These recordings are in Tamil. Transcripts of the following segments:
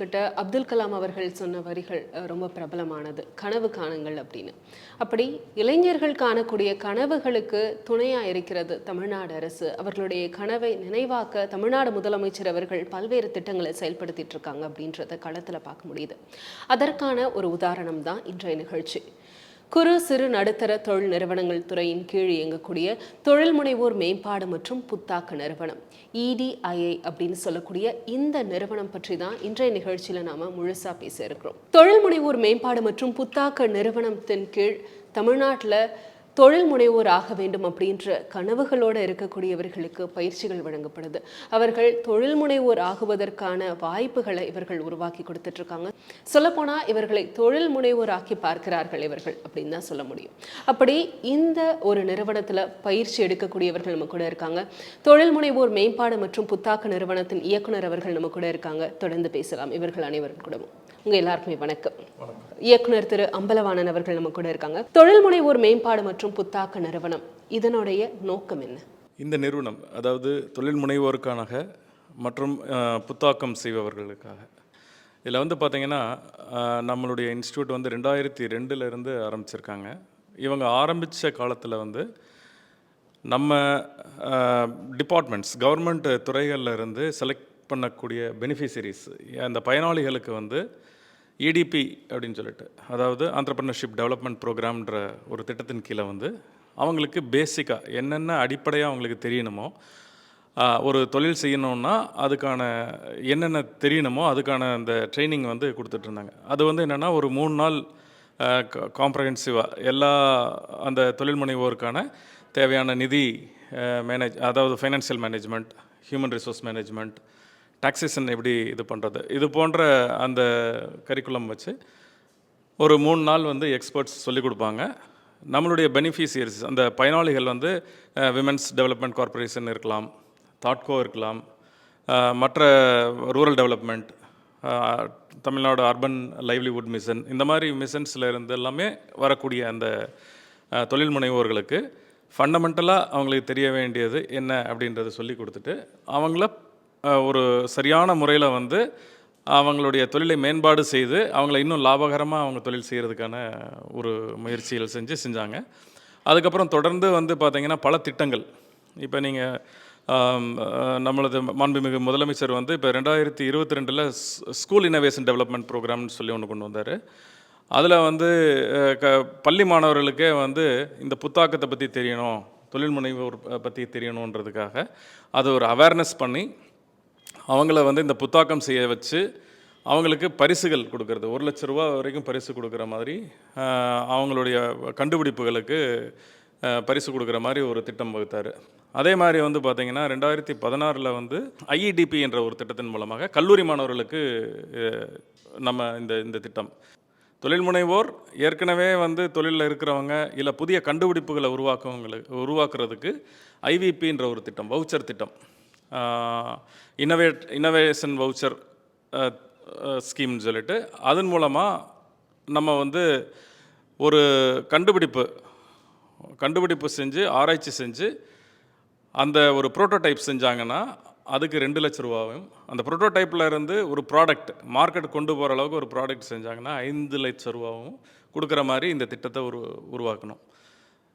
கிட்ட அப்துல் கலாம் அவர்கள் சொன்ன வரிகள் ரொம்ப பிரபலமானது. கனவு காணுங்கள் அப்படின்னு. அப்படி இளைஞர்கள் காணக்கூடிய கனவுகளுக்கு துணையா இருக்கிறது தமிழ்நாடு அரசு. அவர்களுடைய கனவை நினைவாக்க தமிழ்நாடு முதலமைச்சர் அவர்கள் பல்வேறு திட்டங்களை செயல்படுத்திட்டு இருக்காங்க அப்படின்றத களத்துல பார்க்க முடியுது. அதற்கான ஒரு உதாரணம் தான் இன்றைய நிகழ்ச்சி. குறு சிறு நடுத்தர தொழில் நிறுவனங்கள் துறையின் கீழ் இயங்கக்கூடிய தொழில் முனைவோர் மேம்பாடு மற்றும் புத்தாக்க நிறுவனம் இடிஐஐ அப்படின்னு சொல்லக்கூடிய இந்த நிறுவனம் பற்றி தான் இன்றைய நிகழ்ச்சியில நாம முழுசா பேச இருக்கிறோம். தொழில் முனைவோர் மேம்பாடு மற்றும் புத்தாக்க நிறுவனத்தின் கீழ் தமிழ்நாட்டில் தொழில் முனைவோர் ஆக வேண்டும் அப்படின்ற கனவுகளோடு இருக்கக்கூடியவர்களுக்கு பயிற்சிகள் வழங்கப்படுது. அவர்கள் தொழில் முனைவோர் ஆகுவதற்கான வாய்ப்புகளை இவர்கள் உருவாக்கி கொடுத்துட்டு இருக்காங்க இவர்களை தொழில் முனைவோர் ஆக்கி பார்க்கிறார்கள் இவர்கள் அப்படின்னு தான் சொல்ல முடியும். அப்படி இந்த ஒரு நிறுவனத்தில் பயிற்சி எடுக்கக்கூடியவர்கள் நம்ம கூட இருக்காங்க. தொழில் முனைவோர் மேம்பாடு மற்றும் புத்தாக்க நிறுவனத்தின் இயக்குனர் அவர்கள் நம்ம கூட இருக்காங்க. தொடர்ந்து பேசலாம். இவர்கள் அனைவரும் கூடவும் உங்க எல்லாருக்குமே வணக்கம். இயக்குனர் திரு அம்பலவாணன் அவர்கள் நம்ம கூட இருக்காங்க. தொழில் முனைவோர் மேம்பாடு மற்றும் புத்தாக்க நிறுவனம் இதனுடைய நோக்கம் என்ன? இந்த நிறுவனம் அதாவது தொழில் முனைவோருக்கான மற்றும் புத்தாக்கம் செய்பவர்களுக்காக. இதில் வந்து பார்த்திங்கன்னா நம்மளுடைய இன்ஸ்டியூட் வந்து ரெண்டாயிரத்தி ரெண்டுலேருந்து ஆரம்பிச்சிருக்காங்க. இவங்க ஆரம்பித்த காலத்தில் வந்து நம்ம டிபார்ட்மெண்ட்ஸ் கவர்மெண்ட் துறைகளில் இருந்து செலக்ட் பண்ணக்கூடிய பெனிஃபிஷரிஸ் அந்த பயனாளிகளுக்கு வந்து இடிபி அப்படின்னு சொல்லிட்டு அதாவது ஆண்டர்பிரினர்ஷிப் டெவலப்மெண்ட் ப்ரோக்ராம்ன்ற ஒரு திட்டத்தின் கீழே வந்து அவங்களுக்கு பேசிக்காக என்னென்ன அடிப்படையாக அவங்களுக்கு தெரியணுமோ ஒரு தொழில் செய்யணும்னா அதுக்கான என்னென்ன தெரியணுமோ அதுக்கான அந்த ட்ரைனிங் வந்து கொடுத்துட்ருந்தாங்க. அது வந்து என்னென்னா ஒரு மூணு நாள் காம்ப்ரஹென்சிவாக எல்லா அந்த தொழில் முனைவோருக்கான தேவையான நிதி மேனேஜ் அதாவது financial management human resource management taxation எப்படி இது பண்ணுறது இது போன்ற அந்த கரிக்குலம் வச்சு ஒரு மூணு நாள் வந்து எக்ஸ்பர்ட்ஸ் சொல்லிக் கொடுப்பாங்க. நம்மளுடைய பெனிஃபிஷியரிஸ் அந்த பயனாளிகள் வந்து விமென்ஸ் டெவலப்மெண்ட் கார்ப்பரேஷன் இருக்கலாம் தாட்கோ இருக்கலாம் மற்ற rural development Tamil Nadu urban livelihood mission இந்த மாதிரி மிஷன்ஸில் இருந்து எல்லாமே வரக்கூடிய அந்த தொழில் முனைவோர்களுக்கு ஃபண்டமெண்டலாக அவங்களுக்கு தெரிய வேண்டியது என்ன அப்படின்றத சொல்லி கொடுத்துட்டு அவங்கள ஒரு சரியான முறையில் வந்து அவங்களுடைய தொழிலை மேம்பாடு செய்து அவங்கள இன்னும் லாபகரமாக அவங்க தொழில் செய்கிறதுக்கான ஒரு முயற்சிகள் செஞ்சு செஞ்சாங்க. அதுக்கப்புறம் தொடர்ந்து வந்து பார்த்திங்கன்னா பல திட்டங்கள். இப்போ நீங்கள் நம்மளது மாண்புமிகு முதலமைச்சர் வந்து இப்போ ரெண்டாயிரத்தி இருபத்தி ரெண்டில் ஸ்கூல் இனோவேஷன் டெவலப்மெண்ட் ப்ரோக்ராம்னு சொல்லி ஒன்று கொண்டு வந்தார். அதில் வந்து க பள்ளி மாணவர்களுக்கே வந்து இந்த புத்தாக்கத்தை பற்றி தெரியணும் தொழில் முனைவோர் பற்றி தெரியணுன்றதுக்காக அது ஒரு அவேர்னஸ் பண்ணி அவங்கள வந்து இந்த புத்தாக்கம் செய்ய வச்சு அவங்களுக்கு பரிசுகள் கொடுக்கறது. ஒரு லட்ச ரூபா வரைக்கும் பரிசு கொடுக்குற மாதிரி அவங்களுடைய கண்டுபிடிப்புகளுக்கு பரிசு கொடுக்குற மாதிரி ஒரு திட்டம் வகுத்தார். அதே மாதிரி வந்து பார்த்திங்கன்னா ரெண்டாயிரத்தி பதினாறில் வந்து ஐஇடிபி என்ற ஒரு திட்டத்தின் மூலமாக கல்லூரி மாணவர்களுக்கு நம்ம இந்த இந்த திட்டம். தொழில் முனைவோர் ஏற்கனவே வந்து தொழிலில் இருக்கிறவங்க இல்லை புதிய கண்டுபிடிப்புகளை உருவாக்கவங்களுக்கு உருவாக்குறதுக்கு ஐவிபின்ற ஒரு திட்டம் வவுச்சர் திட்டம். இன்னோவேட் இன்னோவேஷன் வவுச்சர் ஸ்கீம்னு சொல்லிட்டு அதன் மூலமாக நம்ம வந்து ஒரு கண்டுபிடிப்பு கண்டுபிடிப்பு செஞ்சு ஆராய்ச்சி செஞ்சு அந்த ஒரு ப்ரோட்டோடைப் செஞ்சாங்கன்னா அதுக்கு ரெண்டு லட்ச ரூபாவும் அந்த ப்ரோட்டோடைப்பில் இருந்து ஒரு ப்ராடக்ட் மார்க்கெட் கொண்டு போகிற அளவுக்கு ஒரு ப்ராடக்ட் செஞ்சாங்கன்னா ஐந்து லட்ச ரூபாவும் கொடுக்குற மாதிரி இந்த திட்டத்தை உரு உருவாக்கணும்.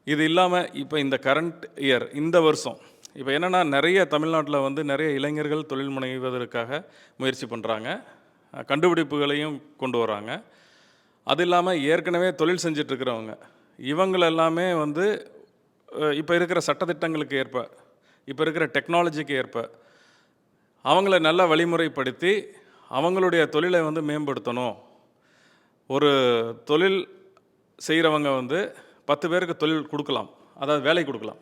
இது இல்லாமல் இப்போ இந்த கரண்ட் இயர் இந்த வருஷம் இப்போ என்னென்னா நிறைய தமிழ்நாட்டில் வந்து நிறைய இளைஞர்கள் தொழில் முனைவதற்காக முயற்சி பண்ணுறாங்க கண்டுபிடிப்புகளையும் கொண்டு வராங்க. அது இல்லாமல் ஏற்கனவே தொழில் செஞ்சிட்ருக்கிறவங்க இவங்களெல்லாமே வந்து இப்போ இருக்கிற சட்டத்திட்டங்களுக்கு ஏற்ப இப்போ இருக்கிற டெக்னாலஜிக்கு ஏற்ப அவங்கள நல்லா வழிமுறைப்படுத்தி அவங்களுடைய தொழிலை வந்து மேம்படுத்தணும். ஒரு தொழில் செய்கிறவங்க வந்து பத்து பேருக்கு தொழில் கொடுக்கலாம். அதாவது வேலை கொடுக்கலாம்.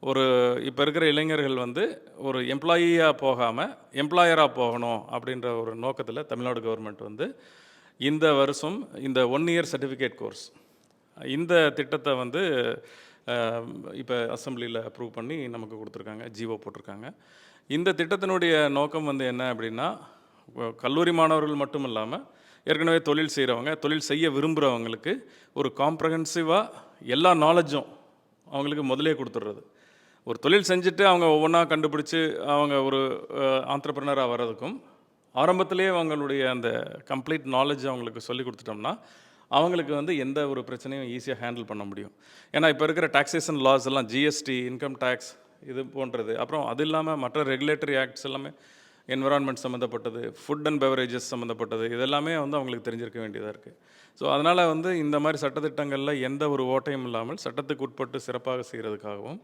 ஒரு இப்போ இருக்கிற இளைஞர்கள் வந்து ஒரு எம்ப்ளாயியாக போகாமல் எம்ப்ளாயராக போகணும் அப்படின்ற ஒரு நோக்கத்தில் தமிழ்நாடு கவர்மெண்ட் வந்து இந்த வருஷம் இந்த ஒன் இயர் சர்டிஃபிகேட் கோர்ஸ் இந்த திட்டத்தை வந்து இப்போ அசம்பிளியில் அப்ரூவ் பண்ணி நமக்கு கொடுத்துருக்காங்க ஜிஓ போட்டிருக்காங்க. இந்த திட்டத்தினுடைய நோக்கம் வந்து என்ன அப்படின்னா கல்லூரி மாணவர்கள் மட்டும் இல்லாமல் ஏற்கனவே தொழில் செய்கிறவங்க தொழில் செய்ய விரும்புகிறவங்களுக்கு ஒரு காம்ப்ரஹென்சிவாக எல்லா நாலேஜும் அவங்களுக்கு முதலே கொடுத்துட்றது ஒரு தொழில் செஞ்சுட்டு அவங்க ஒவ்வொன்றா கண்டுபிடிச்சி அவங்க ஒரு ஆண்டர்பிரினராக வர்றதுக்கும் ஆரம்பத்திலேயே அவங்களுடைய அந்த கம்ப்ளீட் நாலேஜ் அவங்களுக்கு சொல்லி கொடுத்துட்டோம்னா அவங்களுக்கு வந்து எந்த ஒரு பிரச்சனையும் ஈஸியாக ஹேண்டில் பண்ண முடியும். ஏன்னா இப்போ இருக்கிற டாக்ஸேஷன் லாஸ் எல்லாம் ஜிஎஸ்டி இன்கம் டேக்ஸ் இது போன்றது. அப்புறம் அது இல்லாமல் மற்ற ரெகுலேட்டரி ஆக்ட்ஸ் எல்லாமே என்விரான்மெண்ட் சம்மந்தப்பட்டது ஃபுட் அண்ட் பெவரேஜஸ் சம்மந்தப்பட்டது இதெல்லாமே வந்து அவங்களுக்கு தெரிஞ்சிருக்க வேண்டியதாக இருக்குது ஸோ அதனால் வந்து இந்த மாதிரி சட்டத்திட்டங்களில் எந்த ஒரு ஓட்டையும் இல்லாமல் சட்டத்துக்கு உட்பட்டு சிறப்பாக செய்கிறதுக்காகவும்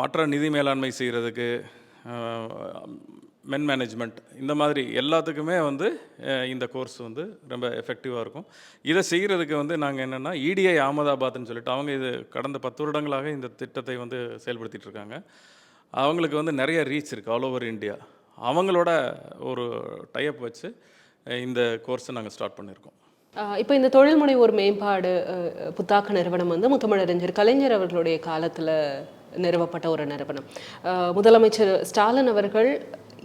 மற்ற நிதி மேலாண்மை செய்கிறதுக்கு மென் மேனேஜ்மெண்ட் இந்த மாதிரி எல்லாத்துக்குமே வந்து இந்த கோர்ஸ் வந்து ரொம்ப எஃபெக்டிவாக இருக்கும். இதை செய்கிறதுக்கு வந்து நாங்கள் என்னென்னா இடிஐ அகமதாபாத்னு சொல்லிட்டு அவங்க இது கடந்த பத்து வருடங்களாக இந்த திட்டத்தை வந்து செயல்படுத்திட்டு இருக்காங்க. அவங்களுக்கு வந்து நிறைய ரீச் இருக்குது ஆல் ஓவர் இந்தியா அவங்களோட ஒரு டைப் வச்சு இந்த கோர்ஸை நாங்கள் ஸ்டார்ட் பண்ணியிருக்கோம். இப்போ இந்த தொழில் முனைவோர் மேம்பாடு புத்தாக்க நிறுவனம் வந்து முத்தமிழறிஞர் கலைஞர் அவர்களுடைய காலத்தில் நிறுவப்பட்ட ஒரு நிறுவனம். முதலமைச்சர் ஸ்டாலின் அவர்கள்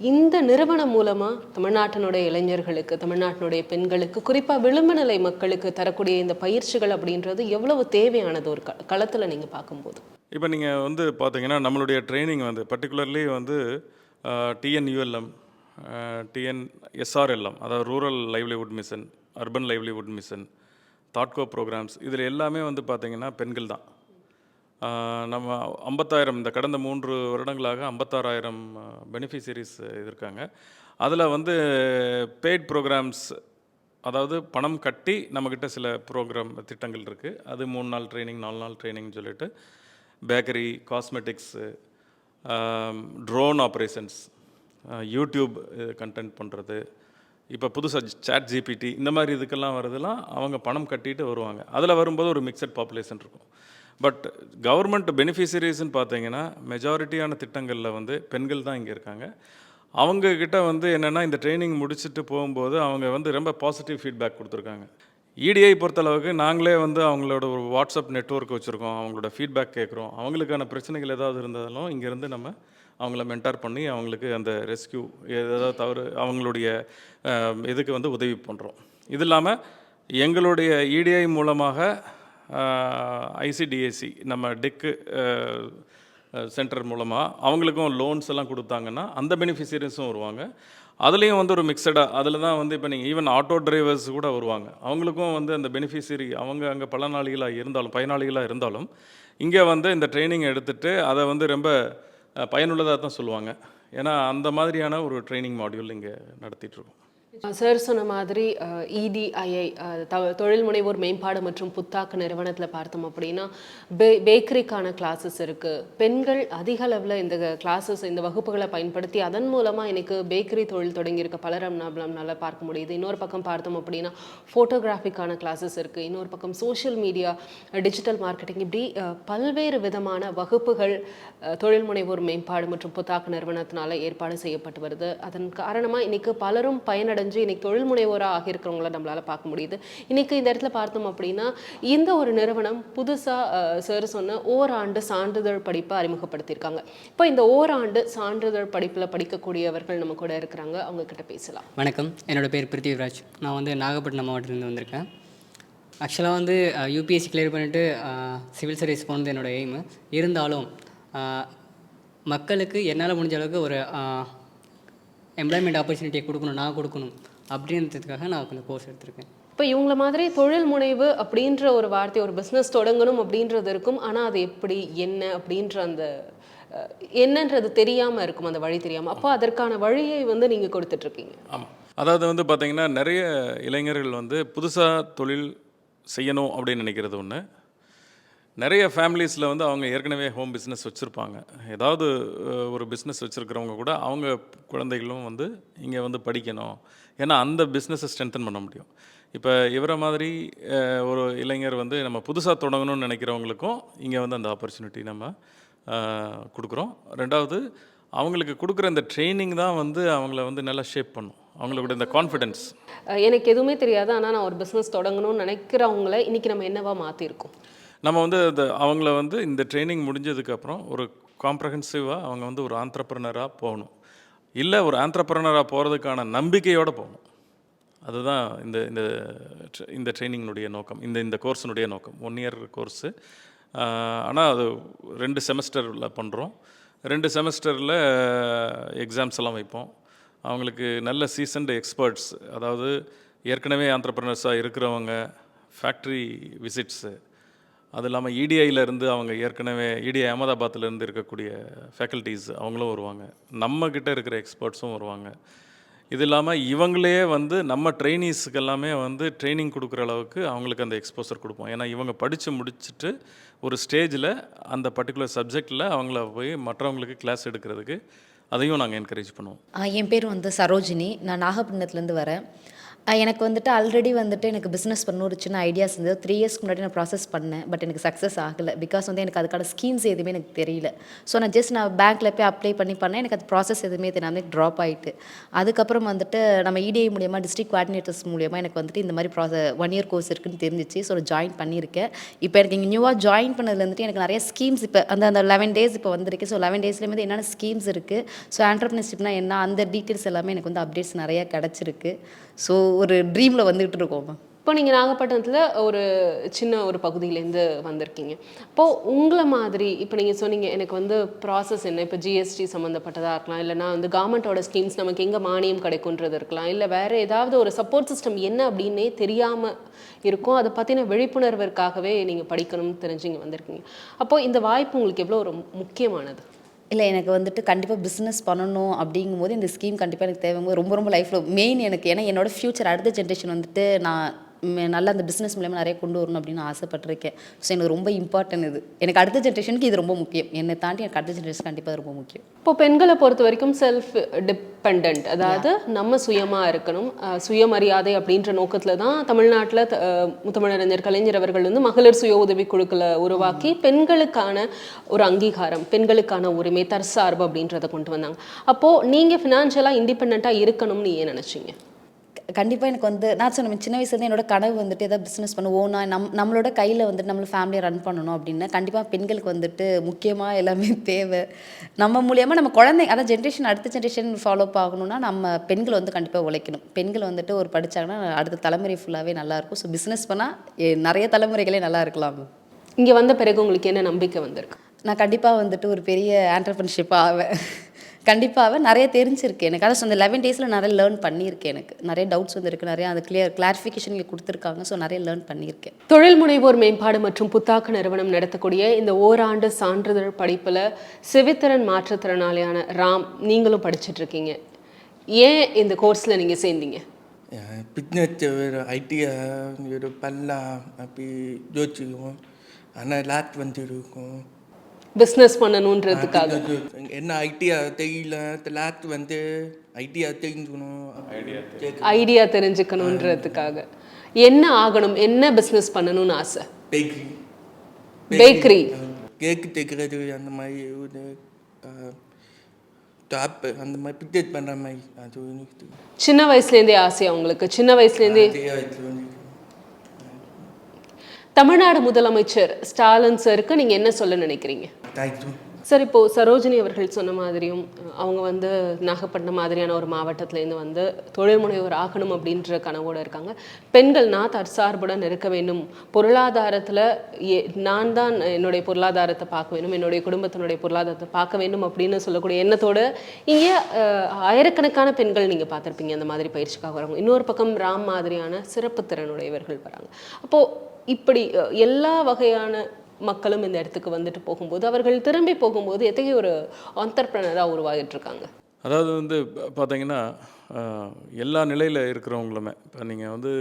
இந்த நிறுவனம் மூலமாக தமிழ்நாட்டினுடைய இளைஞர்களுக்கு தமிழ்நாட்டினுடைய பெண்களுக்கு குறிப்பாக விளிம்பு நிலை மக்களுக்கு தரக்கூடிய இந்த பயிற்சிகள் அப்படின்றது எவ்வளவு தேவையானது ஒரு க களத்தில் நீங்கள் பார்க்கும்போது? இப்போ நீங்கள் வந்து பார்த்தீங்கன்னா நம்மளுடைய ட்ரைனிங் வந்து பர்டிகுலர்லி வந்து டிஎன்யூஎல்எம் டிஎன் எஸ்ஆர்எல்எம் அதாவது rural livelihood mission urban livelihood mission தாட்கோ programmes இதில் எல்லாமே வந்து பார்த்திங்கன்னா பெண்கள் தான். நம்ம ஐம்பத்தாயிரம் இந்த கடந்த மூன்று வருடங்களாக ஐம்பத்தாறாயிரம் பெனிஃபிஷரிஸ் இருக்காங்க. அதில் வந்து பெய்ட் ப்ரோக்ராம்ஸ் அதாவது பணம் கட்டி நம்மக்கிட்ட சில ப்ரோக்ராம் திட்டங்கள் இருக்குது அது மூணு நாள் ட்ரைனிங் நாலு நாள் ட்ரைனிங் சொல்லிட்டு bakery cosmetics drone operations YouTube content பண்ணுறது இப்போ புதுசாக சேட் ஜிபிடி இந்த மாதிரி இதுக்கெல்லாம் வருதுலாம் அவங்க பணம் கட்டிட்டு வருவாங்க. அதில் வரும்போது ஒரு மிக்சட் பாப்புலேஷன் இருக்கும். பட் கவர்மெண்ட் பெனிஃபிஷரிஸ்ன்னு பார்த்தீங்கன்னா மெஜாரிட்டியான திட்டங்களில் வந்து பெண்கள் தான் இங்கே இருக்காங்க. அவங்கக்கிட்ட வந்து என்னென்னா இந்த ட்ரைனிங் முடிச்சுட்டு போகும்போது அவங்க வந்து ரொம்ப பாசிட்டிவ் ஃபீட்பேக் கொடுத்துருக்காங்க. இடிஐ பொறுத்தளவுக்கு நாங்களே வந்து அவங்களோட ஒரு வாட்ஸ்அப் நெட்வொர்க் வச்சுருக்கோம். அவங்களோட ஃபீட்பேக் கேட்குறோம் அவங்களுக்கான பிரச்சனைகள் ஏதாவது இருந்தாலும் இங்கேருந்து நம்ம அவங்கள மென்டார் பண்ணி அவங்களுக்கு அந்த ரெஸ்கியூ ஏதாவது தவறு அவங்களுடைய இதுக்கு வந்து உதவி பண்ணுறோம் இது இல்லாமல் எங்களுடைய இடிஐ மூலமாக ஐசிடிஎஸ்சி நம்ம டெக்கு சென்டர் மூலமாக அவங்களுக்கும் லோன்ஸ் எல்லாம் கொடுத்தாங்கன்னா அந்த பெனிஃபிஷரிஸும் வருவாங்க. அதுலேயும் வந்து ஒரு மிக்சடாக அதில் தான் வந்து இப்போ நீங்கள் ஈவன் ஆட்டோ டிரைவர்ஸ் கூட வருவாங்க. அவங்களுக்கும் வந்து அந்த பெனிஃபிஷரி அவங்க அங்கே பலனாளிகளாக இருந்தாலும் பயனாளிகளாக இருந்தாலும் இங்கே வந்து இந்த ட்ரைனிங் எடுத்துகிட்டு அதை வந்து ரொம்ப பயனுள்ளதாக தான் சொல்லுவாங்க. ஏன்னா அந்த மாதிரியான ஒரு ட்ரைனிங் மாடியூல் இங்கே நடத்திட்டுருக்கோம் சார் சொன்ன மாதிரி இடிஐஐ தொழில் முனைவோர் மேம்பாடு மற்றும் புத்தாக்க நிறுவனத்தில் பார்த்தோம் அப்படின்னா பே பேக்கரிக்கான கிளாஸஸ் இருக்குது பெண்கள் அதிக அளவில் இந்த கிளாஸஸ் இந்த வகுப்புகளை பயன்படுத்தி அதன் மூலமாக எனக்கு பேக்கரி தொழில் தொடங்கியிருக்க. பலரும் நம்மளால் பார்க்க முடியுது. இன்னொரு பக்கம் பார்த்தோம் அப்படின்னா ஃபோட்டோகிராஃபிக்கான கிளாஸஸ் இருக்குது இன்னொரு பக்கம் சோஷியல் மீடியா டிஜிட்டல் மார்க்கெட்டிங் இப்படி பல்வேறு விதமான வகுப்புகள் தொழில் முனைவோர் மேம்பாடு மற்றும் புத்தாக்க நிறுவனத்தினால் ஏற்பாடு செய்யப்பட்டு வருது. அதன் காரணமாக இன்றைக்கி பலரும் அடைஞ்சு இன்னைக்கு தொழில் முனைவோராக ஆகியிருக்கிறவங்கள நம்மளால் பார்க்க முடியுது. இன்னைக்கு இந்த இடத்துல பார்த்தோம் அப்படின்னா இந்த ஒரு நிறுவனம் புதுசாக சார் சொன்ன ஓராண்டு சான்றிதழ் படிப்பை அறிமுகப்படுத்தியிருக்காங்க. இப்போ இந்த ஓராண்டு சான்றிதழ் படிப்பில் படிக்கக்கூடியவர்கள் நம்ம கூட இருக்கிறாங்க. அவங்க கிட்ட பேசலாம். வணக்கம். என்னோட பேர் பிருத்திவிராஜ். நான் வந்து நாகப்பட்டினம் மாவட்டத்துலேருந்து வந்திருக்கேன். ஆக்சுவலாக வந்து யூபிஎஸ்சி கிளியர் பண்ணிவிட்டு சிவில் சர்வீஸ் போனது என்னோட எய்மு இருந்தாலும் மக்களுக்கு என்னால் முடிஞ்ச அளவுக்கு ஒரு எம்ப்ளாய்மெண்ட் ஆப்பர்ச்சுனிட்டியை கொடுக்கணும் நான் கொடுக்கணும். அப்படின்றதுக்காக நான் இந்த கோர்ஸ் எடுத்திருக்கேன். இப்போ இவங்கள மாதிரி தொழில் முனைவு அப்படின்ற ஒரு வார்த்தை ஒரு பிஸ்னஸ் தொடங்கணும் அப்படின்றது இருக்கும். ஆனால் அது எப்படி என்ன அப்படின்ற அந்த என்னன்றது தெரியாமல் இருக்கும். அந்த வழி தெரியாமல் அப்போ அதற்கான வழியை வந்து நீங்கள் கொடுத்துட்ருக்கீங்க. ஆமாம் அதாவது வந்து பார்த்தீங்கன்னா நிறைய இளைஞர்கள் வந்து புதுசாக தொழில் செய்யணும் அப்படின்னு நினைக்கிறது ஒன்று நிறைய ஃபேமிலிஸில் வந்து அவங்க ஏற்கனவே ஹோம் பிஸ்னஸ் வச்சுருப்பாங்க. ஏதாவது ஒரு பிஸ்னஸ் வச்சுருக்கிறவங்க கூட அவங்க குழந்தைகளும் வந்து இங்கே வந்து படிக்கணும். ஏன்னா அந்த பிஸ்னஸை ஸ்ட்ரென்தன் பண்ண முடியும். இப்போ இவரை மாதிரி ஒரு இளைஞர் வந்து நம்ம புதுசாக தொடங்கணும்னு நினைக்கிறவங்களுக்கும் இங்கே வந்து அந்த ஆப்பர்ச்சுனிட்டி நம்ம கொடுக்குறோம். ரெண்டாவது அவங்களுக்கு கொடுக்குற இந்த ட்ரைனிங் தான் வந்து அவங்கள வந்து நல்லா ஷேப் பண்ணும். அவங்களோட இந்த கான்ஃபிடென்ஸ் எனக்கு எதுவுமே தெரியாது. ஆனால் நான் ஒரு பிஸ்னஸ் தொடங்கணும்னு நினைக்கிறவங்கள இன்னைக்கு நம்ம என்னவா மாற்றிருக்கோம் நம்ம வந்து இந்த அவங்கள வந்து இந்த ட்ரைனிங் முடிஞ்சதுக்கப்புறம் ஒரு காம்ப்ரஹென்சிவாக அவங்க வந்து ஒரு ஆண்டர்ப்ரனராக போகணும். இல்லை ஒரு ஆண்டர்ப்ரனராக போகிறதுக்கான நம்பிக்கையோடு போகணும். அதுதான் இந்த இந்த இந்த ட்ரைனிங்கினுடைய நோக்கம். இந்த இந்த கோர்ஸினுடைய நோக்கம். ஒன் இயர் கோர்ஸு ஆனால் அது ரெண்டு செமஸ்டரில் பண்ணுறோம் ரெண்டு செமஸ்டரில் எக்ஸாம்ஸ் எல்லாம் வைப்போம். அவங்களுக்கு நல்ல சீசன்டு எக்ஸ்பர்ட்ஸ் அதாவது ஏற்கனவே ஆண்டர்பிரினர்ஸாக இருக்கிறவங்க ஃபேக்ட்ரி விசிட்ஸு அது இல்லாமல் இடிஐல அவங்க ஏற்கனவே இடிஐ அகமதாபாத்திலேருந்து இருக்கக்கூடிய ஃபேக்கல்ட்டிஸ் அவங்களும் வருவாங்க. நம்மக்கிட்ட இருக்கிற எக்ஸ்பர்ட்ஸும் வருவாங்க. இது இல்லாமல் இவங்களே வந்து நம்ம ட்ரைனீஸுக்கு எல்லாமே வந்து ட்ரைனிங் கொடுக்குற அளவுக்கு அவங்களுக்கு அந்த எக்ஸ்போசர் கொடுப்போம். ஏன்னா இவங்க படித்து முடிச்சுட்டு ஒரு ஸ்டேஜில் அந்த பர்டிகுலர் சப்ஜெக்டில் அவங்கள போய் மற்றவங்களுக்கு கிளாஸ் எடுக்கிறதுக்கு அதையும் நாங்கள் என்கரேஜ் பண்ணுவோம். என் பேர் வந்து சரோஜினி. நான் நாகப்பட்டினத்துலேருந்து வரேன். எனக்கு வந்துட்டு ஆல்ரெடி வந்துட்டு எனக்கு பிஸ்னஸ் பண்ண ஒரு சின்ன ஐடியாஸ் இருந்தது. த்ரீ இயர்ஸ்க்கு முன்னாடி நான் ப்ராசஸ் பண்ணேன் பட் எனக்கு சக்ஸஸ் ஆகலை. பிகாஸ் வந்து எனக்கு அதுக்கான ஸ்கீம்ஸ் எதுவுமே எனக்கு தெரியல. ஸோ நான் ஜஸ்ட் நான் பேங்க்கில் போய் அப்ளை பண்ணி பண்ணேன். எனக்கு அது ப்ராசஸ் எதுவுமே தெரியாது ட்ராப் ஆகிட்டு அதுக்கப்புறம் வந்துட்டு நம்ம இடிஐ மூலியமாக டிஸ்ட்ரிக்ட் கோஆர்டினேட்டர்ஸ் மூலியமாக எனக்கு வந்துட்டு இந்த மாதிரி ப்ராசஸ் ஒன் இயர் கோர்ஸ் இருக்குன்னு தெரிஞ்சிச்சு. ஸோ ஜாயின் பண்ணியிருக்கேன். இப்போ எனக்கு இங்கே நியூவாக ஜாயின் பண்ணதுலேருந்துட்டு எனக்கு நிறைய ஸ்கீம்ஸ் இப்போ அந்த அந்த லெவன் டேஸ் இப்போ வந்திருக்கு. ஸோ லெவன் டேஸ்லேயே வந்து என்னென்ன ஸ்கீம்ஸ் இருக்குது ஸோ ஆண்டர்பிரினர்ஷிப்னா என்ன? அந்த டீட்டெயில்ஸ் எல்லாமே எனக்கு வந்து அப்டேட்ஸ் நிறையா கிடச்சிருக்கு. ஸோ ஒரு ட்ரீமில் வந்துகிட்டு இருக்கோம். இப்போ நீங்கள் நாகப்பட்டினத்தில் ஒரு சின்ன ஒரு பகுதியிலேருந்து வந்திருக்கீங்க. இப்போது உங்களை மாதிரி இப்போ நீங்கள் சொன்னீங்க எனக்கு வந்து ப்ராசஸ் என்ன? இப்போ ஜிஎஸ்டி சம்மந்தப்பட்டதாக இருக்கலாம் இல்லைனா வந்து கவர்மெண்ட்டோட ஸ்கீம்ஸ் நமக்கு எங்கே மானியம் கிடைக்குன்றது இருக்கலாம் இல்லை வேறு ஏதாவது ஒரு சப்போர்ட் சிஸ்டம் என்ன அப்படின்னே தெரியாமல் இருக்கும் அதை பற்றின விழிப்புணர்விற்காகவே நீங்கள் படிக்கணும்னு தெரிஞ்சு இங்கே வந்திருக்கீங்க. அப்போது இந்த வாய்ப்பு உங்களுக்கு எவ்வளோ ஒரு முக்கியமானது? இல்லை எனக்கு வந்துட்டு கண்டிப்பாக பிஸ்னஸ் பண்ணணும் அப்படிங்கும்போது இந்த ஸ்கீம் கண்டிப்பாக எனக்கு தேவைங்க ரொம்ப ரொம்ப லைஃப்பில் மெயின் எனக்கு ஏன்னா என்னோடய ஃப்யூச்சர் அடுத்த ஜென்ரேஷன் வந்துட்டு நான் நல்லா அந்த பிஸ்னஸ் மூலயமா நிறைய கொண்டு வரணும் அப்படின்னு ஆசைப்பட்டிருக்கேன். ஸோ எனக்கு ரொம்ப இம்பார்ட்டன்ட் இது. எனக்கு அடுத்த ஜென்ரேஷனுக்கு இது ரொம்ப முக்கியம். என்னை தாண்டி எனக்கு அடுத்த ஜென்ரேஷன் கண்டிப்பாக ரொம்ப முக்கியம். இப்போ பெண்களை பொறுத்த வரைக்கும் செல்ஃப் டிபெண்ட் அதாவது நம்ம சுயமாக இருக்கணும். சுயமரியாதை அப்படின்ற நோக்கத்தில் தான் தமிழ்நாட்டில் முத்தமிழறிஞர் கலைஞர் அவர்கள் வந்து மகளிர் சுய உதவி குழுக்களை உருவாக்கி பெண்களுக்கான ஒரு அங்கீகாரம் பெண்களுக்கான உரிமை தற்சார்பு அப்படின்றத கொண்டு வந்தாங்க. அப்போது நீங்கள் ஃபினான்ஷியலாக இண்டிபெண்ட்டாக இருக்கணும்னு ஏன் நினச்சிங்க? கண்டிப்பாக எனக்கு வந்து நான் சொன்னேன் சின்ன வயசுலேருந்து என்னோட கனவு வந்துட்டு ஏதாவது பிஸ்னஸ் பண்ண ஓனா நம் நம்மளோட கையில் வந்துட்டு நம்மள ஃபேமிலியை ரன் பண்ணணும் அப்படின்னா. கண்டிப்பாக பெண்களுக்கு வந்துட்டு முக்கியமாக எல்லாமே தேவை. நம்ம மூலியமாக நம்ம குழந்தை அதான் ஜென்ரேஷன் அடுத்த ஜென்ரேஷன் ஃபாலோ ஆகணும்னா நம்ம பெண்கள் வந்து கண்டிப்பாக உழைக்கணும். பெண்கள் வந்துட்டு ஒரு படிச்சாங்கன்னா அடுத்த தலைமுறை ஃபுல்லாகவே நல்லாயிருக்கும் ஸோ பிஸ்னஸ் பண்ணால் நிறைய தலைமுறைகளே நல்லா இருக்கலாம். இங்கே வந்த பிறகு உங்களுக்கு என்ன நம்பிக்கை வந்திருக்கு? நான் கண்டிப்பாக வந்துட்டு ஒரு பெரிய ஆண்டர்பிரினர்ஷிப் ஆவேன். கண்டிப்பாக நிறைய தெரிஞ்சிருக்கு எனக்கு. அதான் அந்த லெவன் டேஸில் நிறைய லேர்ன் பண்ணியிருக்கேன் எனக்கு. நிறைய டவுட்ஸ் வந்துருக்கு நிறைய அது கிளியர் கிளாரிஃபிகேஷன் இங்கே கொடுத்துருக்காங்க ஸோ நிறைய லேர்ன் பண்ணியிருக்கேன். தொழில் முனைவோர் மேம்பாடு மற்றும் புத்தாக்க நிறுவனம் நடத்தக்கூடிய இந்த ஓராண்டு சான்றிதழ் படிப்பில் செவித்திறன் மாற்றுத்திறனாளியான ராம் நீங்களும் படிச்சிட்டு இருக்கீங்க ஏன் இந்த கோர்ஸில் நீங்கள் சேர்ந்தீங்க? ஒரு ஐடியா ஒரு பண்ணலாம் அப்படி யோசிச்சுக்குவோம். ஆனால் லாட் வந்து இருக்கும். பிஸ்னஸ் பண்ணணுன்றதுக்காக. என்ன ஐடியா தெரியல. லாட் வந்து ஐடியா தெரிஞ்சுக்கணும். ஐடியா தெரிஞ்சுக்கணுன்றதுக்காக. என்ன ஆகணும்? என்ன பிஸ்னஸ் பண்ணணும்னு ஆசை? பேக்கரி பேக்கரி கேக்கு தைக்கிறது அந்த மாதிரி ஒரு டாப்பு அந்த மாதிரி பிக்சர் பண்ணுற மாதிரி. அது சின்ன வயசுலேருந்தே ஆசையா உங்களுக்கு? சின்ன வயசுலேருந்தே தமிழ்நாடு முதலமைச்சர் ஸ்டாலின் சருக்கு நீங்கள் என்ன சொல்ல நினைக்கிறீங்க? தேங்க்யூ சார் இப்போ சரோஜினி அவர்கள் சொன்ன மாதிரியும் அவங்க வந்து நாகப்பட்டினம் மாதிரியான ஒரு மாவட்டத்திலேருந்து வந்து தொழில் முனைவோர் ஆகணும் அப்படின்ற கனவோடு இருக்காங்க. பெண்கள் நான் தற்சார்புடன் இருக்க வேண்டும். பொருளாதாரத்தில் நான் தான் என்னுடைய பொருளாதாரத்தை பார்க்க வேண்டும். என்னுடைய குடும்பத்தினுடைய பொருளாதாரத்தை பார்க்க வேண்டும் அப்படின்னு சொல்லக்கூடிய எண்ணத்தோடு இங்கே ஆயிரக்கணக்கான பெண்கள் நீங்கள் பார்த்துருப்பீங்க. அந்த மாதிரி பயிற்சிக்காக வரவங்க இன்னொரு பக்கம் ராம் மாதிரியான சிறப்பு திறனுடையவர்கள் வராங்க. அப்போது இப்படி எல்லா வகையான மக்களும் இந்த இடத்துக்கு வந்துட்டு போகும்போது அவர்கள் திரும்பி போகும்போது எத்தகைய ஒரு ஆண்டர்பிரனராக உருவாகிட்டு இருக்காங்க அதாவது வந்து பார்த்தீங்கன்னா எல்லா நிலையில் இருக்கிறவங்களுமே இப்போ நீங்கள் வந்து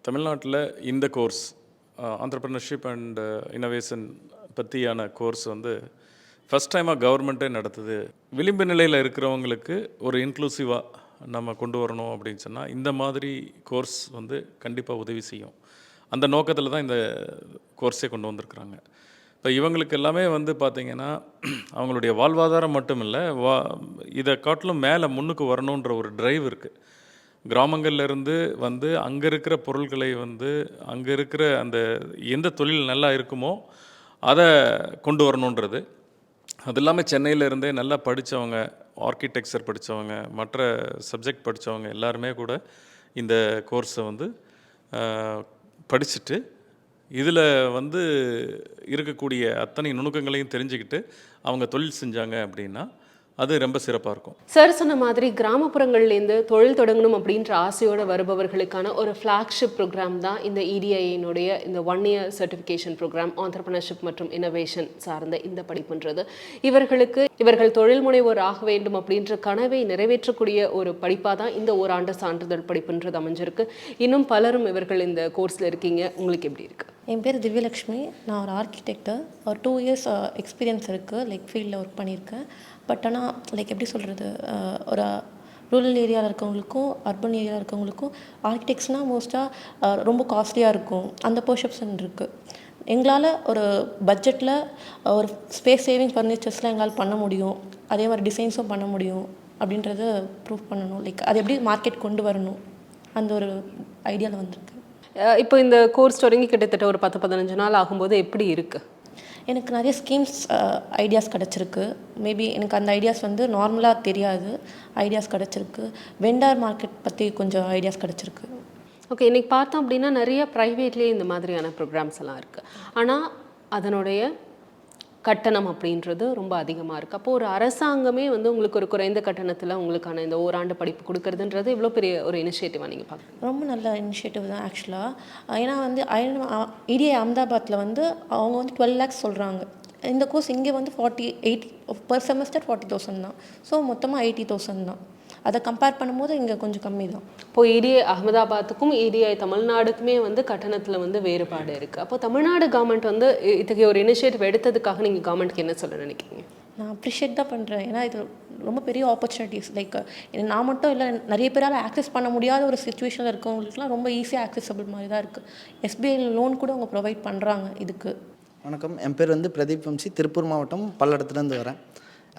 தமிழ்நாட்டில் இந்த கோர்ஸ் ஆண்டர்பிரினர்ஷிப் அண்ட் இன்னோவேஷன் பற்றியான கோர்ஸ் வந்து ஃபஸ்ட் டைமாக கவர்மெண்ட்டே நடத்துது. விளிம்பு நிலையில் இருக்கிறவங்களுக்கு ஒரு இன்க்ளூசிவாக நம்ம கொண்டு வரணும் அப்படின்னு சொன்னால் இந்த மாதிரி கோர்ஸ் வந்து கண்டிப்பாக உதவி செய்யும். அந்த நோக்கத்தில் தான் இந்த கோர்ஸே கொண்டு வந்திருக்கிறாங்க. இப்போ இவங்களுக்கு எல்லாமே வந்து பார்த்திங்கன்னா அவங்களுடைய வாழ்வாதாரம் மட்டும் இல்லை வா இதை காட்டிலும் மேலே முன்னுக்கு வரணுன்ற ஒரு டிரைவ் இருக்குது கிராமங்கள்லேருந்து வந்து அங்கே இருக்கிற பொருட்களை வந்து அங்கே இருக்கிற அந்த எந்த தொழில் நல்லா இருக்குமோ அதை கொண்டு வரணுன்றது. அது இல்லாமல் சென்னையிலேருந்தே நல்லா படித்தவங்க ஆர்கிடெக்சர் படித்தவங்க மற்ற சப்ஜெக்ட் படித்தவங்க எல்லாருமே கூட இந்த கோர்ஸை வந்து படிச்சுட்டு இதில் வந்து இருக்கக்கூடிய அத்தனை நுணுக்கங்களையும் தெரிஞ்சுக்கிட்டு அவங்க தொழில் செஞ்சாங்க அப்படின்னா அது ரொம்ப சிறப்பாக இருக்கும். சார் சொன்ன மாதிரி கிராமப்புறங்கள்லேருந்து தொழில் தொடங்கணும் அப்படின்ற ஆசையோடு வருபவர்களுக்கான ஒரு ஃப்ளாக்ஷிப் ப்ரோக்ராம் தான் இந்த E இடிஐனுடைய இந்த one year certification programme entrepreneurship மற்றும் இனோவேஷன் சார்ந்த இந்த படிப்புன்றது. இவர்களுக்கு இவர்கள் தொழில் முனைவோர் ஆக வேண்டும் அப்படின்ற கனவை நிறைவேற்றக்கூடிய ஒரு படிப்பாக தான் இந்த ஓராண்டு சான்றிதழ் படிப்புன்றது அமைஞ்சிருக்கு. இன்னும் பலரும் இவர்கள் இந்த கோர்ஸில் இருக்கீங்க. உங்களுக்கு எப்படி இருக்கு? என் பேர் திவ்யலக்ஷ்மி. நான் ஒரு ஆர்கிடெக்டர் ஒரு டூ இயர்ஸ் எக்ஸ்பீரியன்ஸ் இருக்குது லைக் ஃபீல்டில் ஒர்க் பண்ணியிருக்கேன். பட் ஆனால் லைக் எப்படி சொல்கிறது ஒரு ரூரல் ஏரியாவில் இருக்கவங்களுக்கும் அர்பன் ஏரியாவில் இருக்கவங்களுக்கும் ஆர்கிடெக்ட்ஸ்னால் மோஸ்ட்டாக ரொம்ப காஸ்ட்லியாக இருக்கும். அந்த பர்செப்ஷன் இருக்குது எங்களால் ஒரு பட்ஜெட்டில் ஒரு ஸ்பேஸ் சேவிங் ஃபர்னிச்சர்ஸ்லாம் எங்களால் பண்ண முடியும். அதே மாதிரி டிசைன்ஸும் பண்ண முடியும். அப்படின்றத ப்ரூவ் பண்ணணும். லைக் அது எப்படி மார்க்கெட் கொண்டு வரணும்? அந்த ஒரு ஐடியாவில் வந்திருக்கு. இப்போ இந்த கோர்ஸ் தொடங்கி கிட்டத்தட்ட ஒரு பத்து பதினஞ்சு நாள் ஆகும்போது எப்படி இருக்குது எனக்கு நிறைய ஸ்கீம்ஸ் ஐடியாஸ் கிடச்சிருக்கு. மேபி எனக்கு அந்த ஐடியாஸ் வந்து நார்மலாக தெரியாது. ஐடியாஸ் கிடச்சிருக்கு. வெண்டார் மார்க்கெட் பற்றி கொஞ்சம் ஐடியாஸ் கிடச்சிருக்கு. ஓகே இன்னைக்கு பார்த்தோம் அப்படின்னா நிறைய ப்ரைவேட்லேயே இந்த மாதிரியான ப்ரோக்ராம்ஸ் எல்லாம் இருக்குது ஆனால் அதனுடைய கட்டணம் அப்படின்றது ரொம்ப அதிகமாக இருக்குது அப்போது ஒரு அரசாங்கமே வந்து உங்களுக்கு ஒரு குறைந்த கட்டணத்தில் உங்களுக்கான இந்த ஓராண்டு படிப்பு கொடுக்கறதுன்றது இவ்வளோ பெரிய ஒரு இனிஷியேட்டிவாக நீங்கள் பார்க்குறீங்க ரொம்ப நல்ல இனிஷியேட்டிவ் தான் ஆக்சுவலாக ஏன்னா வந்து இடிஐ அகமதாபாத்தில் வந்து அவங்க வந்து டுவெல் லேக்ஸ் சொல்கிறாங்க இந்த கோர்ஸ் இங்கே வந்து forty eight per semester forty thousand தான். ஸோ மொத்தமாக எயிட்டி தௌசண்ட் தான். அதை கம்பேர் பண்ணும்போது இங்கே கொஞ்சம் கம்மி தான் இப்போ இடிஐ அகமதாபாத்துக்கும் இடிஐ தமிழ்நாடுக்குமே வந்து கட்டணத்தில் வந்து வேறுபாடு இருக்குது அப்போ தமிழ்நாடு கவர்மெண்ட் வந்து இத்தகைய ஒரு இனிஷியேட்டிவ் எடுத்ததுக்காக நீங்கள் கவர்மெண்ட்க்கு என்ன சொல்ல நினைக்கிறீங்க? நான் அப்ரிஷியேட் தான் பண்ணுறேன் ஏன்னா இது ரொம்ப பெரிய ஆப்பர்ச்சுனிட்டிஸ் லைக் நான் மட்டும் இல்லை நிறைய பேரால் ஆக்சஸ் பண்ண முடியாத ஒரு சுச்சுவேஷனில் இருக்கவங்களுக்குலாம் ரொம்ப ஈஸியாக ஆக்சசபிள் மாதிரி தான் இருக்குது எஸ்பிஐ லோன் கூட அவங்க ப்ரொவைட் பண்ணுறாங்க இதுக்கு. வணக்கம். என் பேர் வந்து பிரதீப் வம்சி. திருப்பூர் மாவட்டம் பல்லடத்துலேருந்து வரேன்.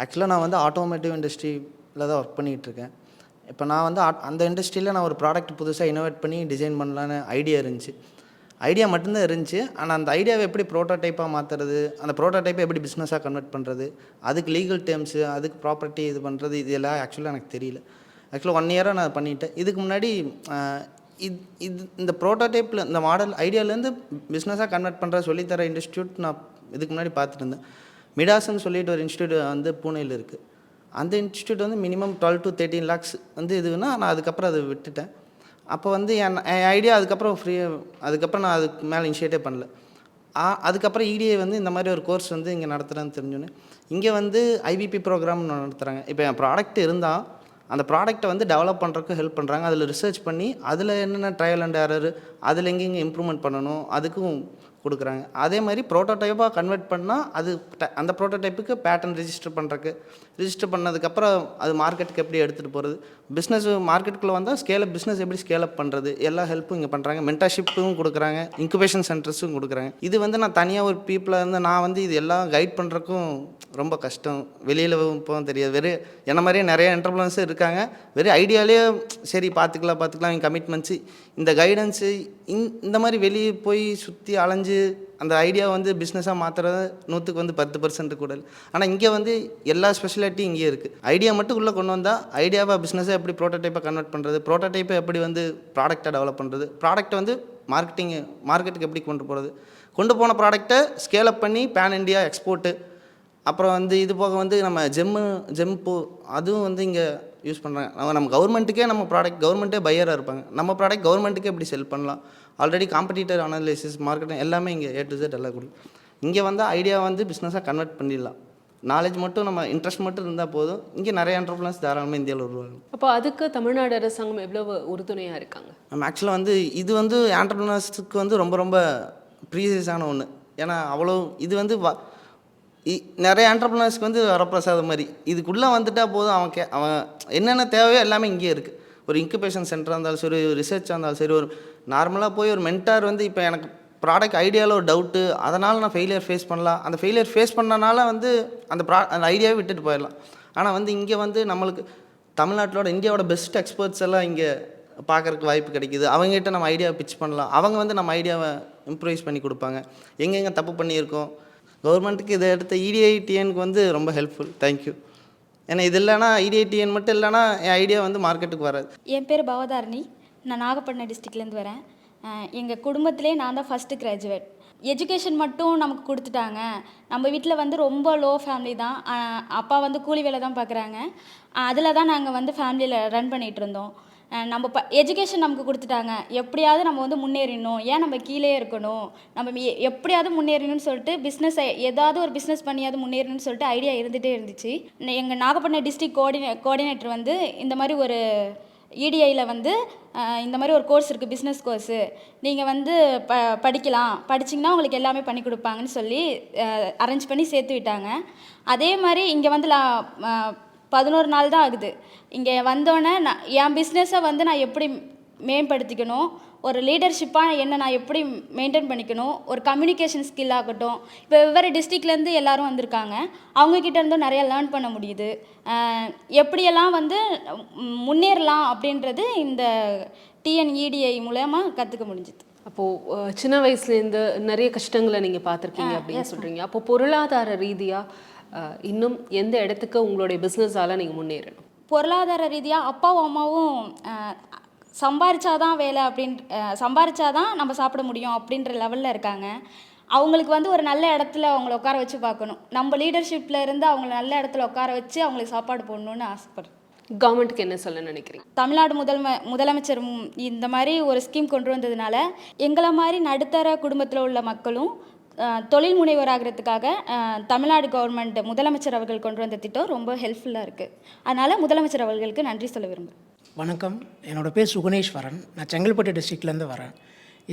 ஆக்சுவலாக நான் வந்து ஆட்டோமேட்டிவ் இண்டஸ்ட்ரியில் தான் ஒர்க் பண்ணிகிட்ருக்கேன் இப்போ நான் வந்து அந்த இண்டஸ்ட்ரியில் நான் ஒரு ப்ராடக்ட் புதுசாக இனோவேட் பண்ணி டிசைன் பண்ணலான்னு ஐடியா இருந்துச்சு. ஐடியா மட்டும்தான் இருந்துச்சு. ஆனால் அந்த ஐடியாவை எப்படி ப்ரோட்டோடைப்பாக மாற்றுறது அந்த ப்ரோட்டோடைப்பை எப்படி பிஸ்னஸாக கன்வெர்ட் பண்ணுறது அதுக்கு லீகல் டேர்ம்ஸு அதுக்கு ப்ராப்பர்ட்டி இது பண்ணுறது இது எல்லாம் ஆக்சுவலாக எனக்கு தெரியல. ஆக்சுவலாக ஒன் இயராக நான் பண்ணிட்டேன். இதுக்கு முன்னாடி இது இது இந்த ப்ரோட்டோடைப்பில் இந்த மாடல் ஐடியாவிலேருந்து பிஸ்னஸாக கன்வெர்ட் பண்ணுற சொல்லித்தர இன்ஸ்டியூட் நான் இதுக்கு முன்னாடி பார்த்துட்டு இருந்தேன். மிடாஸ்ன்னு சொல்லிட்டு ஒரு இன்ஸ்டியூட் வந்து பூனேயில் இருக்குது அந்த இன்ஸ்டியூட் வந்து minimum twelve to thirteen lakhs வந்து இதுன்னா நான் அதுக்கப்புறம் அதை விட்டுட்டேன். அப்போ வந்து என் என் ஐடியா அதுக்கப்புறம் ஃப்ரீயாக அதுக்கப்புறம் நான் அதுக்கு மேலே இனிஷியேட்டே பண்ணல. ஆ அதுக்கப்புறம் இடிஐ வந்து இந்த மாதிரி ஒரு கோர்ஸ் வந்து இங்கே நடத்துகிறேன்னு தெரிஞ்சோன்னே இங்கே வந்து ஐபிபி ப்ரோக்ராம் நடத்துகிறாங்க இப்போ என் ப்ராடக்ட் இருந்தால் அந்த ப்ராடக்ட்டை வந்து டெவலப் பண்ணுறதுக்கு ஹெல்ப் பண்ணுறாங்க அதில் ரிசர்ச் பண்ணி அதில் என்னென்ன ட்ரையல் அண்ட் எரர் அதில் எங்கெங்கே இம்ப்ரூவ்மெண்ட் பண்ணணும் அதுக்கும் கொடுக்குறாங்க. அதே மாதிரி ப்ரோட்டோடைப்பாக கன்வெர்ட் பண்ணால் அது ட- அந்த ப்ரோட்டோடைப்புக்கு பேட்டர்ன் ரிஜிஸ்டர் பண்ணுறக்கு ரிஜிஸ்டர் பண்ணதுக்கப்புறம் அது மார்க்கெட்டுக்கு எப்படி எடுத்துகிட்டு போகிறது பிஸ்னஸ் மார்க்கெட்டுக்குள்ளே வந்தால் ஸ்கேலப் பிஸ்னஸ் எப்படி ஸ்கேலப் பண்ணுறது எல்லா ஹெல்ப்பும் இங்கே பண்ணுறாங்க மென்டர்ஷிப்பும் கொடுக்குறாங்க. இன்குபேஷன் சென்டர்ஸும் கொடுக்குறாங்க. இது வந்து நான் தனியாக ஒரு பீப்புளாக இருந்து நான் வந்து இது எல்லாம் கைட் பண்ணுறக்கும் ரொம்ப கஷ்டம். வெளியில் இப்போ தெரியாது. வெறும் என்ன மாதிரியே நிறைய என்டர்பிரன்ஸும் இருக்காங்க. வெறும் ஐடியாலே சரி பார்த்துக்கலாம் பார்த்துக்கலாம். கமிட்மெண்ட்ஸு இந்த கைடன்ஸு இந்த மாதிரி வெளியே போய் சுற்றி அலைஞ்சு அந்த ஐடியா வந்து பிஸ்னஸாக மாற்றுறது நூற்றுக்கு வந்து பத்து பர்சன்ட் கூட ஆனால் இங்கே வந்து எல்லா ஸ்பெஷாலிட்டியும் இங்கே இருக்குது ஐடியா மட்டும் உள்ளே கொண்டு வந்தால் ஐடியாவை பிஸ்னஸை எப்படி ப்ரோட்டோடைப்பை கன்வெர்ட் பண்ணுறது ப்ரோட்டோடைப்பை எப்படி வந்து ப்ராடக்டை டெவலப் பண்ணுறது ப்ராடக்ட்டை வந்து மார்க்கெட்டிங் மார்க்கெட்டுக்கு எப்படி கொண்டு போகிறது கொண்டு போன ப்ராடக்ட்டை ஸ்கேல் அப் பண்ணி பேன் இண்டியா எக்ஸ்போர்ட்டு அப்புறம் வந்து இது போக வந்து நம்ம ஜெம்மு ஜெம்பு அதுவும் வந்து இங்கே யூஸ் பண்ணுறாங்க நம்ம நம்ம கவர்மெண்ட்டுக்கே நம்ம ப்ராடக்ட் கவர்மெண்ட்டே பையராக இருப்பாங்க. நம்ம ப்ராடக்ட் கவர்மெண்ட்டுக்கே எப்படி செல் பண்ணலாம்? ஆல்ரெடி காம்படிட்டர் அனாலிசிஸ் மார்க்கெட்டிங் எல்லாமே இங்கே ஏ டு Z எல்லாம் கொடுக்கும் இங்கே வந்து ஐடியா வந்து பிஸ்னஸாக கன்வெர்ட் பண்ணிடலாம். நாலேஜ் மட்டும் நம்ம இன்ட்ரெஸ்ட் மட்டும் இருந்தால் போதும். இங்கே நிறைய என்டர்பிரனர்ஸ் தாராளமாக இந்தியாவில் உருவாகும் அப்போ அதுக்கு தமிழ்நாடு அரசாங்கம் எவ்வளவு உறுதுணையாக இருக்காங்க? நம்ம ஆக்சுவலாக வந்து இது வந்து ஆண்டர்பிரினர்ஸுக்கு வந்து ரொம்ப ரொம்ப ப்ரீசியஸான ஒன்று ஏன்னா அவ்வளோ இது வந்து வ நிறைய ஆண்டர்பிரினர்ஸ்க்கு வந்து வரப்பிரசாதம் மாதிரி. இதுக்குள்ளே வந்துட்டால் போதும் அவன் கே அவன் என்னென்ன தேவையோ எல்லாமே இங்கேயே இருக்குது ஒரு இன்குபேஷன் சென்டராக இருந்தாலும் சரி ஒரு ரிசர்ச்சாக இருந்தாலும் சரி ஒரு நார்மலாக போய் ஒரு மென்டார் வந்து இப்போ எனக்கு ப்ராடக்ட் ஐடியாவில் ஒரு டவுட்டு அதனால் நான் ஃபெயிலியர் ஃபேஸ் பண்ணலாம். அந்த ஃபெயிலியர் ஃபேஸ் பண்ணனால வந்து அந்த ப்ரா அந்த ஐடியாவே விட்டுட்டு போயிடலாம். ஆனால் வந்து இங்கே வந்து நம்மளுக்கு தமிழ்நாட்டிலோட இந்தியாவோட பெஸ்ட் எக்ஸ்பர்ட்ஸ் எல்லாம் இங்கே பார்க்குறக்கு வாய்ப்பு கிடைக்கிது. அவங்ககிட்ட நம்ம ஐடியாவை பிச் பண்ணலாம். அவங்க வந்து நம்ம ஐடியாவை இம்ப்ரூவைஸ் பண்ணி கொடுப்பாங்க. எங்கெங்கே தப்பு பண்ணியிருக்கோம். கவர்மெண்ட்டுக்கு இதை எடுத்த இடிஐடிஎனுக்கு வந்து ரொம்ப ஹெல்ப்ஃபுல் தேங்க்யூ ஏன்னா இது இல்லைன்னா இடிஐடிஎன் மட்டும் இல்லைன்னா என் ஐடியா வந்து மார்க்கெட்டுக்கு வராது. என் பேர் பவதாரணி. நான் நாகப்பட்டினம் டிஸ்ட்ரிக்ட்லேருந்து வரேன். எங்கள் குடும்பத்திலே நான் தான் ஃபஸ்ட்டு கிராஜுவேட் எஜுகேஷன் மட்டும் நமக்கு கொடுத்துட்டாங்க. நம்ம வீட்டில் வந்து ரொம்ப லோ ஃபேமிலி தான். அப்பா வந்து கூலி வேலை தான் பார்க்குறாங்க அதில் தான் நாங்கள் வந்து ஃபேமிலியில் ரன் பண்ணிகிட்டு இருந்தோம். நம்ம ப எஜுகேஷன் நமக்கு கொடுத்துட்டாங்க. எப்படியாவது நம்ம வந்து முன்னேறிடணும். ஏன் நம்ம கீழே இருக்கணும்? நம்ம எப்படியாவது முன்னேறணும்னு சொல்லிட்டு பிஸ்னஸ் ஏதாவது ஒரு பிஸ்னஸ் பண்ணியாவது முன்னேறணும்னு சொல்லிட்டு ஐடியா இருந்துகிட்டே இருந்துச்சு. எங்கள் நாகப்பட்டினம் டிஸ்ட்ரிக்ட் கோஆர்டினே கோஆர்டினேட்டர் வந்து இந்த மாதிரி ஒரு இடிஐயில் வந்து இந்த மாதிரி ஒரு கோர்ஸ் இருக்குது பிஸ்னஸ் கோர்ஸு நீங்கள் வந்து ப படிக்கலாம். படிச்சிங்கன்னா உங்களுக்கு எல்லாமே பண்ணி கொடுப்பாங்கன்னு சொல்லி அரேஞ்ச் பண்ணி சேர்த்து விட்டாங்க. அதே மாதிரி இங்கே வந்து லா பதினோரு நாள் தான் ஆகுது. இங்கே வந்தோடனே நான் என் பிஸ்னஸை வந்து நான் எப்படி மேம்படுத்திக்கணும்? ஒரு லீடர்ஷிப்பாக என்ன நான் எப்படி மெயின்டைன் பண்ணிக்கணும்? ஒரு கம்யூனிகேஷன் ஸ்கில் ஆகட்டும். இப்போ வெவ்வேறு டிஸ்ட்ரிக்ட்லேருந்து எல்லாரும் வந்திருக்காங்க. அவங்கக்கிட்ட இருந்தும் நிறைய லேர்ன் பண்ண முடியுது. எப்படியெல்லாம் வந்து முன்னேறலாம் அப்படின்றது இந்த டிஎன்இடிஐ மூலயமா கற்றுக்க முடிஞ்சுது. அப்போது சின்ன வயசுலேருந்து நிறைய கஷ்டங்களை நீங்கள் பார்த்துருக்கீங்க அப்படின்னு சொல்கிறீங்க அப்போ பொருளாதார ரீதியாக இன்னும் எந்த இடத்துக்கு உங்களுடைய பிஸ்னஸால் நீங்கள் முன்னேறணும்? பொருளாதார ரீதியாக அப்பாவும் அம்மாவும் சம்பாரிச்சாதான் வேலை அப்படின் அஹ், சம்பாரிச்சாதான் நம்ம சாப்பிட முடியும் அப்படின்ற லெவலில் இருக்காங்க. அவங்களுக்கு வந்து ஒரு நல்ல இடத்துல அவங்கள உட்கார வச்சு பார்க்கணும். நம்ம லீடர்ஷிப்பில் இருந்து அவங்கள நல்ல இடத்துல உட்கார வச்சு அவங்களுக்கு சாப்பாடு போடணும்னு ஆசைப்படுறேன். கவர்மெண்ட்டுக்கு என்ன சொல்ல நினைக்கிறீங்க? தமிழ்நாடு முதல்ம முதலமைச்சர் இந்த மாதிரி ஒரு ஸ்கீம் கொண்டு வந்ததுனால எங்களை மாதிரி நடுத்தர குடும்பத்தில் உள்ள மக்களும் தொழில் முனைவோராகிறதுக்காக தமிழ்நாடு கவர்மெண்ட் முதலமைச்சர் அவர்கள் கொண்டு வந்த திட்டம் ரொம்ப ஹெல்ப்ஃபுல்லாக இருக்குது அதனால் முதலமைச்சர் அவர்களுக்கு நன்றி சொல்ல விரும்புகிறேன் வணக்கம். என்னோட பேர் சுகுணேஸ்வரன். நான் செங்கல்பட்டு டிஸ்ட்ரிக்ட்லேருந்து வரேன்.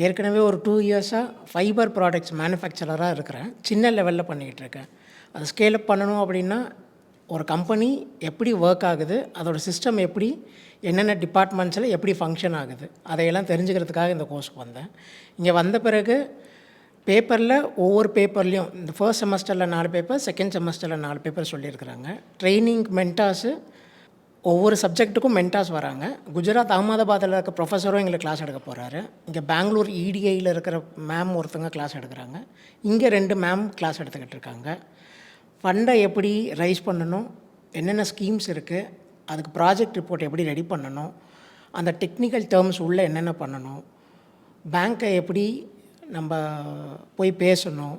ஏற்கனவே ஒரு டூ இயர்ஸாக ஃபைபர் ப்ராடக்ட்ஸ் மேனுஃபேக்சரராக இருக்கிறேன். சின்ன லெவலில் பண்ணிக்கிட்டு இருக்கேன் அதை ஸ்கேல் அப் பண்ணணும் அப்படின்னா ஒரு கம்பெனி எப்படி ஒர்க் ஆகுது அதோட சிஸ்டம் எப்படி என்னென்ன டிபார்ட்மெண்ட்ஸில் எப்படி ஃபங்க்ஷன் ஆகுது அதையெல்லாம் தெரிஞ்சுக்கிறதுக்காக இந்த கோர்ஸுக்கு வந்தேன். இங்கே வந்த பிறகு பேப்பரில் ஒவ்வொரு பேப்பர்லேயும் இந்த ஃபர்ஸ்ட் செமஸ்டரில் நாலு பேப்பர் செகண்ட் செமஸ்டரில் நாலு பேப்பர் சொல்லியிருக்கிறாங்க. ட்ரைனிங் மென்டாஸு ஒவ்வொரு சப்ஜெக்ட்டுக்கும் மென்டாஸ் வராங்க. குஜராத் அகமதாபாத்தில் இருக்க ப்ரொஃபஸரும் எங்களுக்கு கிளாஸ் எடுக்க போகிறாரு இங்கே பெங்களூர் இடிஐயில் இருக்கிற மேம் ஒருத்தங்க கிளாஸ் எடுக்கிறாங்க. இங்கே ரெண்டு மேம் கிளாஸ் எடுத்துக்கிட்டு இருக்காங்க. ஃபண்டை எப்படி ரைஸ் பண்ணணும்? என்னென்ன ஸ்கீம்ஸ் இருக்குது அதுக்கு ப்ராஜெக்ட் ரிப்போர்ட் எப்படி ரெடி பண்ணணும்? அந்த டெக்னிக்கல் டேர்ம்ஸ் உள்ளே என்னென்ன பண்ணணும்? பேங்க்கை எப்படி நம்ம போய் பேசணும்?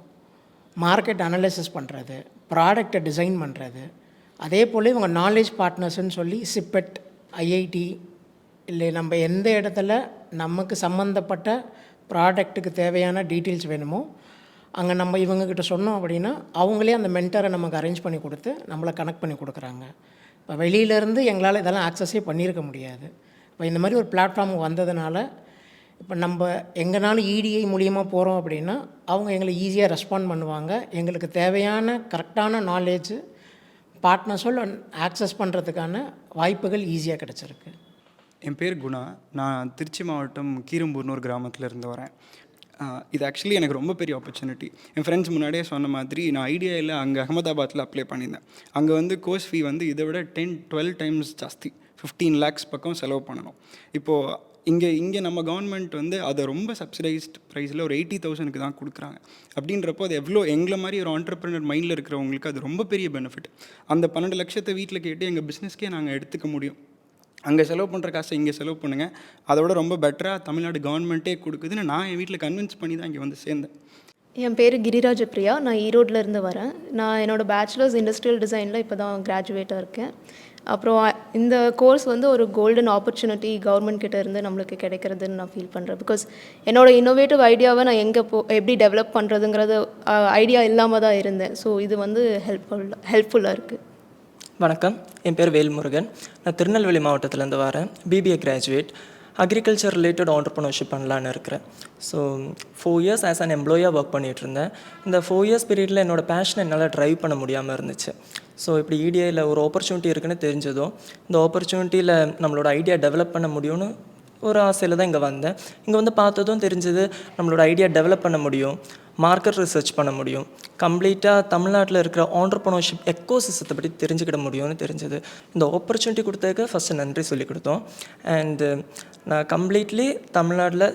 மார்க்கெட் அனலைசிஸ் பண்ணுறது ப்ராடக்டை டிசைன் பண்ணுறது அதே போல் இவங்க நாலேஜ் பார்ட்னர்ஸ்ன்னு சொல்லி சிப்பெட் ஐஐடி இல்லை நம்ம எந்த இடத்துல நமக்கு சம்மந்தப்பட்ட ப்ராடக்ட்டுக்கு தேவையான டீட்டெயில்ஸ் வேணுமோ அங்கே நம்ம இவங்கக்கிட்ட சொன்னோம் அப்படின்னா அவங்களே அந்த மென்டரை நமக்கு அரேஞ்ச் பண்ணி கொடுத்து நம்மளை கனெக்ட் பண்ணி கொடுக்குறாங்க. இப்போ வெளியிலேருந்து எங்களால் இதெல்லாம் ஆக்சஸே பண்ணியிருக்க முடியாது. இப்போ இந்த மாதிரி ஒரு பிளாட்ஃபார்ம் வந்ததுனால இப்போ நம்ம எங்கேனாலும் இடிஐ மூலியமாக போகிறோம் அப்படின்னா அவங்க எங்களை ஈஸியாக ரெஸ்பாண்ட் பண்ணுவாங்க. எங்களுக்கு தேவையான கரெக்டான நாலேஜு பார்ட்னர்ஸோட ஆக்சஸ் பண்ணுறதுக்கான வாய்ப்புகள் ஈஸியாக கிடச்சிருக்கு. என் பேர் குணா. நான் திருச்சி மாவட்டம் கீரம்பூர்னு ஒரு கிராமத்தில் இருந்து வரேன். இது ஆக்சுவலி எனக்கு ரொம்ப பெரிய ஆப்பர்ச்சுனிட்டி என் ஃப்ரெண்ட்ஸ் முன்னாடியே சொன்ன மாதிரி நான் ஐடியாவில் அங்கே அகமதாபாத்தில் அப்ளை பண்ணியிருந்தேன். அங்கே வந்து கோர்ஸ் ஃபீ வந்து இதை விட டென் டுவெல் டைம்ஸ் ஜாஸ்தி. ஃபிஃப்டீன் லேக்ஸ் பக்கம் செலவு பண்ணணும். இப்போது இங்கே இங்கே நம்ம கவர்மெண்ட் வந்து அதை ரொம்ப சப்சிடைஸ்ட் ப்ரைஸில் ஒரு எயிட்டி தௌசண்ட்க்கு தான் கொடுக்குறாங்க. அப்படின்றப்போ அது எவ்வளோ எங்களை மாதிரி ஒரு ஆண்டர்பிரினர் மைண்டில் இருக்கிறவங்களுக்கு அது ரொம்ப பெரிய பெனிஃபிட் அந்த பன்னெண்டு லட்சத்தை வீட்டில் கேட்டு எங்கள் பிஸ்னஸ்க்கே நாங்கள் எடுத்துக்க முடியும். அங்கே செலவு பண்ணுற காசை இங்கே செலவு பண்ணுங்கள் அதோட ரொம்ப பெட்டராக தமிழ்நாடு கவர்மெண்ட்டே கொடுக்குதுன்னு நான் என் வீட்டில் கன்வின்ஸ் பண்ணி தான் இங்கே வந்து சேர்ந்தேன். என் பேர் கிரிராஜ பிரியா நான் ஈரோட்டில் இருந்து வரேன். நான் என்னோடய பேச்சுலர்ஸ் இண்டஸ்ட்ரியல் டிசைனில் இப்போ தான் கிராஜுவேட்டாக இருக்கேன். அப்புறம் இந்த கோர்ஸ் வந்து ஒரு கோல்டன் ஆப்பர்ச்சுனிட்டி கவர்மெண்ட் கிட்ட இருந்து நம்மளுக்கு கிடைக்கிறதுன்னு நான் ஃபீல் பண்ணுறேன் பிகாஸ் என்னோட இன்னோவேட்டிவ் ஐடியாவை நான் எங்கே போ எப்படி டெவலப் பண்ணுறதுங்கிறது ஐடியா இல்லாமல் தான் இருந்தேன். ஸோ இது வந்து ஹெல்ப்ஃபுல் ஹெல்ப்ஃபுல்லாக இருக்குது வணக்கம். என் பேர் வேல்முருகன். நான் திருநெல்வேலி மாவட்டத்திலேருந்து வரேன். BBA graduate agriculture related entrepreneurship பண்ணலான்னு இருக்கிறேன். So four years as an எம்ப்ளாயாக work பண்ணிகிட்டு இருந்தேன். இந்த ஃபோர் இயர்ஸ் பீரியடில் என்னோடய பேஷனை என்னால் ட்ரைவ் பண்ண முடியாமல் இருந்துச்சு. ஸோ இப்படி இடிஐயில் ஒரு ஆப்பர்ச்சுனிட்டி இருக்குன்னு தெரிஞ்சதும் இந்த ஆப்பர்ச்சுனிட்டியில் நம்மளோட ஐடியா டெவலப் பண்ண முடியும்னு ஒரு ஆசையில் தான் இங்கே வந்தேன். இங்கே வந்து பார்த்ததும் தெரிஞ்சது நம்மளோட ஐடியா டெவலப் பண்ண முடியும் மார்க்கெட் ரிசர்ச் பண்ண முடியும் கம்ப்ளீட்டாக தமிழ்நாட்டில் இருக்கிற ஆண்டர்ப்ரனர்ஷிப் எக்கோ சிஸ்டத்தை பற்றி தெரிஞ்சுக்கிட முடியும்னு தெரிஞ்சது. இந்த ஆப்பர்ச்சுனிட்டி கொடுத்ததுக்கு ஃபஸ்ட்டு நன்றி சொல்லி கொடுத்தோம். அண்டு நான் கம்ப்ளீட்லி தமிழ்நாட்டில்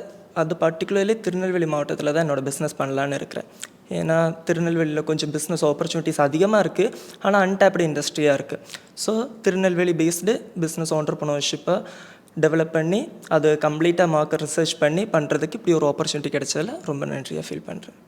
அது பர்டிகுலர்லி திருநெல்வேலி மாவட்டத்தில் தான் என்னோடய பிஸ்னஸ் பண்ணலான்னு இருக்கிறேன். ஏன்னா திருநெல்வேலியில் கொஞ்சம் பிஸ்னஸ் ஆப்பர்ச்சுனிட்டிஸ் அதிகமாக இருக்குது ஆனால் அன்டேப்டு இண்டஸ்ட்ரியாக இருக்குது ஸோ திருநெல்வேலி பேஸ்டு பிஸ்னஸ் ஆண்டர்ப்ரனர்ஷிப்பை டெவலப் பண்ணி அது கம்ப்ளீட்டாக மார்க்கெட் ரிசர்ச் பண்ணி பண்ணுறதுக்கு இப்படி ஒரு ஆப்பர்ச்சுனிட்டி கிடைச்சதில் ரொம்ப நன்றியாக ஃபீல் பண்ணுறேன்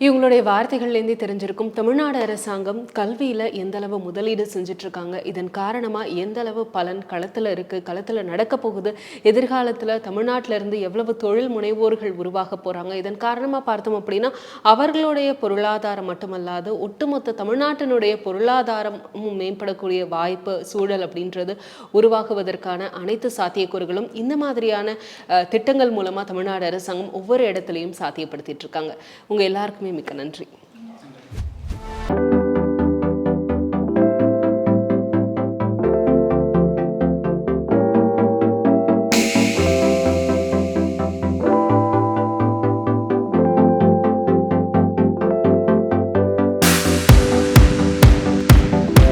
இவங்களுடைய வார்த்தைகள்லேருந்தே தெரிஞ்சிருக்கும். தமிழ்நாடு அரசாங்கம் கல்வியில் எந்த அளவு முதலீடு செஞ்சுட்டு இருக்காங்க இதன் காரணமாக எந்த அளவு பலன் களத்தில் இருக்குது களத்தில் நடக்க போகுது எதிர்காலத்தில் தமிழ்நாட்டிலேருந்து எவ்வளவு தொழில் முனைவோர்கள் உருவாக போகிறாங்க இதன் காரணமாக பார்த்தோம் அப்படின்னா அவர்களுடைய பொருளாதாரம் மட்டுமல்லாது ஒட்டுமொத்த தமிழ்நாட்டினுடைய பொருளாதாரமும் மேம்படக்கூடிய வாய்ப்பு சூழல் அப்படின்றது உருவாகுவதற்கான அனைத்து சாத்தியக்கூறுகளும் இந்த மாதிரியான திட்டங்கள் மூலமாக தமிழ்நாடு அரசாங்கம் ஒவ்வொரு இடத்துலையும் சாத்தியப்படுத்திட்டு இருக்காங்க உங்கள் மிக்க நன்றி.